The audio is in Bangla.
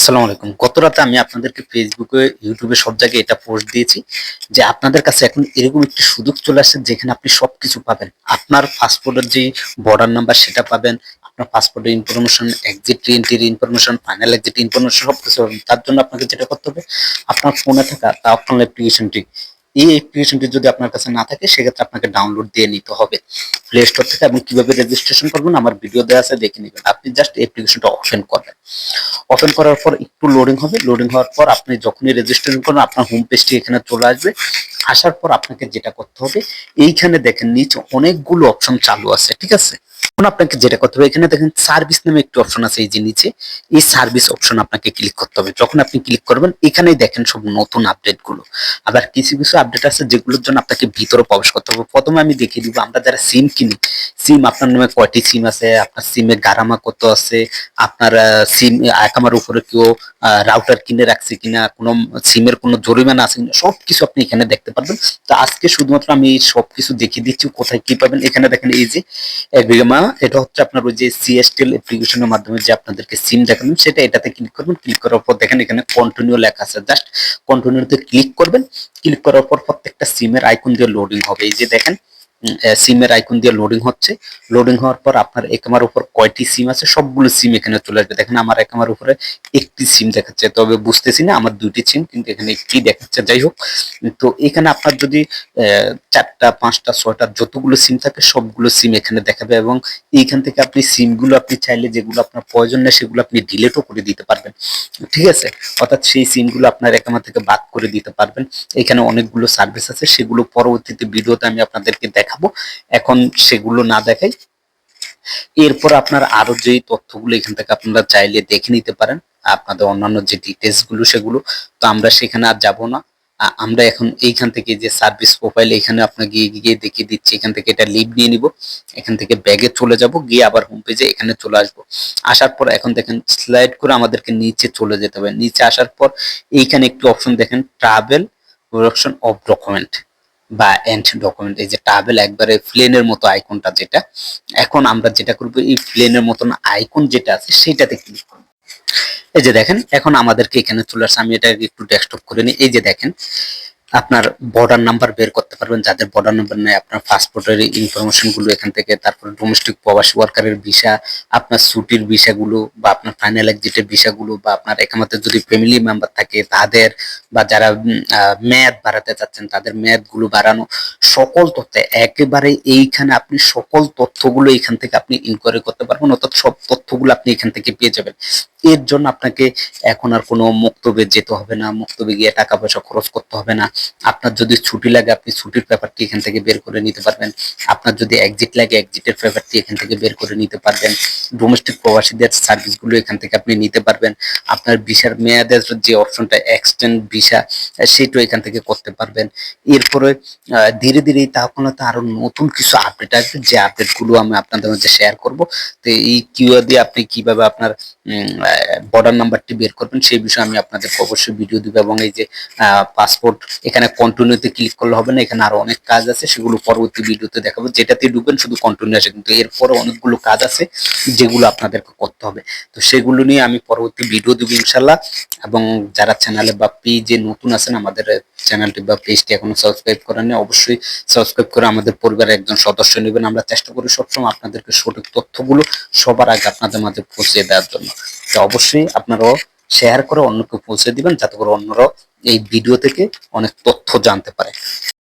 আসসালামু আলাইকুম। গত রাতে আমি আপনাদেরকে ফেসবুকে ইউটিউবে সব জায়গায় এটা পোস্ট দিয়েছি যে আপনাদের কাছে এখন এরকম একটি সুযোগ চলে আসছে যেখানে আপনি সব কিছু পাবেন। আপনার পাসপোর্টের যে বর্ডার নাম্বার সেটা পাবেন, আপনার পাসপোর্টের ইনফরমেশন এক্সিট এন্ট্রির ইনফরমেশন ফাইনাল এক্সিট ইনফরমেশন সব কিছু পাবেন। তার জন্য আপনাকে যেটা করতে হবে, আপনার ফোনে থাকা তা অপশনাল অ্যাপ্লিকেশনটি এই অ্যাপ্লিকেশনটি যদি আপনার কাছে না থাকে, সেক্ষেত্রে আপনাকে ডাউনলোড দিয়ে নিতে হবে প্লে স্টোর থেকে। এবং কীভাবে রেজিস্ট্রেশন করবেন আমার ভিডিও দেওয়া আছে, দেখে নেবেন। আপনি জাস্ট অ্যাপ্লিকেশনটা ওপেন করবেন। ওপেন করার পর একটু লোডিং হবে। লোডিং হওয়ার পর আপনি যখনই রেজিস্ট্রেশন করবেন, আপনার হোম পেজটি এখানে চলে আসবে। আসার পর আপনাকে যেটা করতে হবে, এইখানে দেখেন নিচে অনেকগুলো অপশন চালু আছে, ঠিক আছে? এখন আপনাকে যেটা করতে হবে, এখানে দেখেন সার্ভিস নামে একটি অপশন আছে এই যে নিচে। এই সার্ভিস অপশন আপনাকে ক্লিক করতে হবে। যখন আপনি ক্লিক করবেন, এখানেই দেখেন সব নতুন আপডেটগুলো। আবার কিছু কিছু আপডেট আছে যেগুলোর জন্য আপনাকে ভিতরে প্রবেশ করতে হবে। প্রথমে আমি দেখিয়ে দিব, আমরা যারা সিম কিনি সিম আপনার নামে কয়টি সিম আছে, আপনার সিমে গারামা কত আছে, আপনার সিম একামার উপরে কেউ রাউটার কিনে রাখছে কিনা, কোনো সিমের কোনো জরিমানা আছে কিনা সব কিছু আপনি এখানে দেখতে পারবেন। তো আজকে শুধুমাত্র আমি সব কিছু দেখিয়ে দিচ্ছি, কোথায় কি পাবেন, এখানে দেখেন এই যে এগ্রিমা এটা হচ্ছে আপনার ওই যে সিএসটিএল অ্যাপ্লিকেশনের মাধ্যমে যে আপনাদেরকে সিম দেখাবেন, সেটা এটাতে ক্লিক করবেন। ক্লিক করার পর দেখেন এখানে কন্টিনিউ লেখা আছে। জাস্ট কন্টিনিউতে ক্লিক করবেন। ক্লিক করার পর প্রত্যেকটা সিমের আইকন দিয়ে লোডিং হবে। এই যে দেখেন সিমের আইকন দিয়ে লোডিং হচ্ছে। লোডিং হওয়ার পর আপনার একামার উপর কয়টি সিম আছে, সবগুলো সিম এখানে চলে আসবে। দেখেন আমার একামার উপরে একটি সিম দেখাচ্ছে। তবে বুঝতেছি না, আমার দুইটি সিম কিন্তু এখানে একটি দেখাচ্ছে। যাই হোক, তো এখানে আপনার যদি চারটা, পাঁচটা, ছয়টা যতগুলো সিম থাকে, সবগুলো সিম এখানে দেখাবে এবং এইখান থেকে আপনি সিমগুলো আপনি চাইলে যেগুলো আপনার প্রয়োজন নেই, সেগুলো আপনি ডিলেটও করে দিতে পারবেন। ঠিক আছে? অর্থাৎ সেই সিমগুলো আপনার একামা থেকে বাদ করে দিতে পারবেন। এখানে অনেকগুলো সার্ভিস আছে, সেগুলো পরবর্তীতে ভিডিওতে আমি আপনাদেরকে দেখাবো। এখন সেগুলো না দেখাই। এরপর আপনার আরও যে তথ্যগুলো এখান থেকে আপনারা চাইলে দেখে নিতে পারেন, আপনাদের অন্যান্য যে ডিটেলসগুলো সেগুলো। তো আমরা সেখানে আর যাব না। আমরা এখন এইখান থেকে যে সার্ভিস প্রোফাইল এখানে আপনাকে গিয়ে দেখিয়ে দিচ্ছি, এখান থেকে এটা লিভ নিয়ে নিব। এখান থেকে ব্যাগে চলে যাব, গিয়ে আবার হোম পেজে এখানে চলে আসব। আসার পর এখন দেখেন স্লাইড করে আমাদেরকে নিচে চলে যেতে হবে। নিচে আসার পর এইখানে একটু অপশন দেখেন ট্রাভেল প্রোডাকশন অফ ডকুমেন্ট বা এন্ড ডকুমেন্ট এই যে ট্রাভেল একবারে প্লেনের মতো আইকনটা যেটা, এখন আমরা যেটা করব, এই প্লেনের মতন আইকন যেটা আছে সেটাতে ক্লিক করব। এই যে দেখেন, এখন আমাদেরকে এখানে চলে আসছে, আমি এটা একটু ডেস্কটপ করে নিই। এই যে দেখেন আপনার বর্ডার নাম্বার বের করতে পারবেন, যাদের বর্ডার নাম্বার নেই, আপনার পাসপোর্টের ইনফরমেশনগুলো এখান থেকে, তারপরে ডোমেস্টিক প্রবাসী ওয়ার্কারের ভিসা আপনার ছুটির ভিসাগুলো বা আপনার ফাইনাল এক্সিটের ভিসাগুলো বা আপনার একমাত্র যদি ফ্যামিলি মেম্বার থাকে, তাদের বা যারা মেয়াদ বাড়াতে চাচ্ছেন, তাদের মেয়াদগুলো বাড়ানো, সকল তথ্য একেবারে এইখানে আপনি সকল তথ্যগুলো এখান থেকে আপনি ইনকোয়ারি করতে পারবেন, অর্থাৎ সব তথ্যগুলো আপনি এখান থেকে পেয়ে যাবেন। এর জন্য আপনাকে এখন আর কোনো মুক্তবে যেতে হবে না মুক্তবে গিয়ে টাকা পয়সা খরচ করতে হবে না। আপনার যদি ছুটি লাগে, আপনি ছুটির পেপারটি এখান থেকে বের করে নিতে পারবেন। আপনার যদি এক্সিট লাগে এক্সিটের পেপারটি এখান থেকে বের করে নিতে পারবেন। ডোমেস্টিক প্রবাসীদের সার্ভিসগুলো এখান থেকে আপনি নিতে পারবেন। আপনার ভিসার মেয়াদের যে অপশনটা এক্সটেন্ড ভিসা সেটাও এখান থেকে করতে পারবেন। এরপরে ধীরে ধীরে তাহলে আরও নতুন কিছু আপডেট আসবে। যে আপডেটগুলো আমি আপনাদের মধ্যে শেয়ার করব। তো এই কিউ দিয়ে আপনি কীভাবে আপনার বর্ডার নাম্বারটি বের করবেন, সেই বিষয়ে আমি আপনাদের অবশ্যই ভিডিও দিব। এবং এই যে পাসপোর্ট এখানে কন্টিনিউতে ক্লিক করলে হবে না, এখানে আরও অনেক কাজ আছে, সেগুলো পরবর্তী ভিডিওতে দেখাবো। যেটাতে ঢুকবেন শুধু কন্টিনিউ আছে কিন্তু এরপরে অনেকগুলো কাজ আছে যেগুলো আপনাদেরকে করতে হবে। তো সেগুলো নিয়ে আমি পরবর্তী ভিডিও দিব ইনশাল্লাহ এবং যারা চ্যানেলে বা পেজে নতুন আছেন, আমাদের চ্যানেলটি বা পেজটি এখনও সাবস্ক্রাইব করেন অবশ্যই সাবস্ক্রাইব করে আমাদের পরিবারের একজন সদস্য নেবেন। আমরা চেষ্টা করি সবসময় আপনাদেরকে সঠিক তথ্যগুলো সবার আগে আপনাদের মাঝে পৌঁছে দেওয়ার জন্য। তো অবশ্যই আপনারাও শেয়ার করে অন্যকে পৌঁছে দিবেন, যাতে করে অন্যরা এই ভিডিও থেকে অনেক তথ্য জানতে পারে।